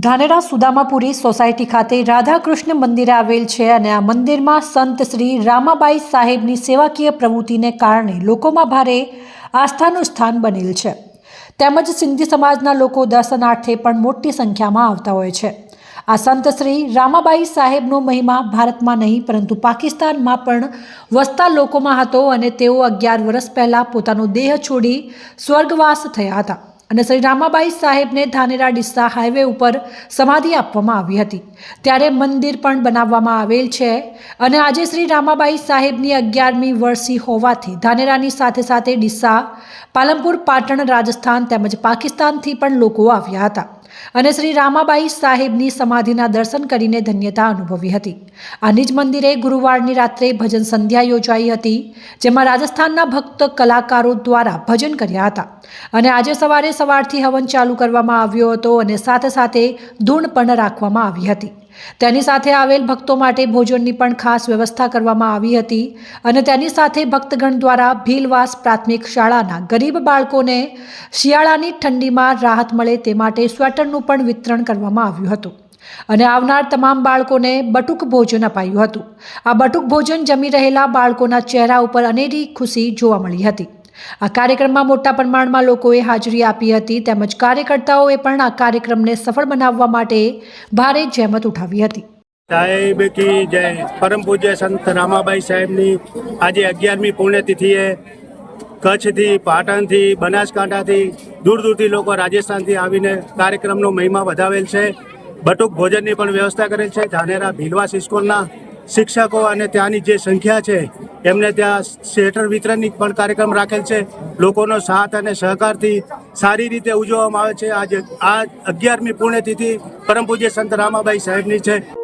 Dhanera Sudamapuri society ખાતે રાધાકૃષ્ણ મંદિર આવેલ છે અને આ મંદિરમાં સંત શ્રી રામાબાઈ સાહેબની સેવાકીય પ્રવૃત્તિને કારણે લોકોમાં ભારે આસ્થાનું સ્થાન બનેલ છે. તેમજ સિંધી સમાજના લોકો દર્શનાર્થે પણ મોટી સંખ્યામાં આવતા હોય છે. આ સંત શ્રી રામાબાઈ સાહેબનો મહિમા ભારતમાં નહીં, પરંતુ પાકિસ્તાનમાં પણ વસતા લોકોમાં હતો અને તેઓ અગિયાર વર્ષ પહેલાં પોતાનો દેહ છોડી સ્વર્ગવાસ થયા હતા. અને શ્રી રામાબાઈ સાહેબને ધાનેરા ડિસ્સા હાઈવે ઉપર સમાધિ આપવામાં આવી હતી. ત્યારે મંદિર પણ બનાવવામાં આવેલ છે અને આજે શ્રી રામાબાઈ સાહેબની અગિયારમી વર્ષી હોવાથી ધાનેરાની સાથે સાથે ડિસ્સા પાલનપુર, પાટણ, રાજસ્થાન તેમજ પાકિસ્તાનથી પણ લોકો આવ્યા હતા. અને શ્રી રામાબાઈ સાહેબની સમાધિના દર્શન કરીને ધન્યતા અનુભવી હતી. આ નિજ મંદિરે ગુરુવારની રાત્રે ભજન સંધ્યા યોજાઈ હતી, જેમાં રાજસ્થાનના ભક્ત કલાકારો દ્વારા ભજન કર્યા હતા. અને આજે સવારે સવારથી હવન ચાલુ કરવામાં આવ્યો હતો અને સાથે સાથે ધૂણ પણ રાખવામાં આવી હતી. તેની સાથે આવેલ ભક્તો માટે ભોજનની પણ ખાસ વ્યવસ્થા કરવામાં આવી હતી અને તેની સાથે ભક્તગણ દ્વારા ભીલવાસ પ્રાથમિક શાળાના ગરીબ બાળકોને શિયાળાની ઠંડીમાં રાહત મળે તે માટે સ્વેટરનું પણ વિતરણ કરવામાં આવ્યું હતું. અને આવનાર તમામ બાળકોને બટુક ભોજન અપાયું હતું. આ બટુક ભોજન જમી રહેલા બાળકોના ચહેરા ઉપર અનેરી ખુશી જોવા મળી હતી. આ કાર્યક્રમમાં મોટા પ્રમાણમાં લોકોએ હાજરી આપી હતી તેમજ કાર્યકર્તાઓએ પણ આ કાર્યક્રમને સફળ બનાવવા માટે ભારે જહેમત ઉઠાવી હતી. સાહેબ જય પરમ પૂજ્ય સંત રામાબાઈ સાહેબની આજે અગિયારમી પુણ્યતિથિએ કચ્છથી, પાટણથી, બનાસકાંઠાથી દૂર દૂરથી લોકો રાજસ્થાનથી આવીને કાર્યક્રમનો મહિમા વધાવેલ છે. બટુક ભોજનની પણ વ્યવસ્થા કરેલ છે. ધાનેરા ભીલવાસ ઇસ્કોલના શિક્ષકો અને ત્યાંની જે સંખ્યા છે, એમને ત્યાં સ્વેટર વિતરણની પણ કાર્યક્રમ રાખેલ છે. લોકોનો સાથ અને સહકારથી સારી રીતે ઉજવવામાં આવે છે. આજે આ અગિયારમી પુણ્યતિથિ પરમ પૂજ્ય સંત રામાબાઈ સાહેબની છે.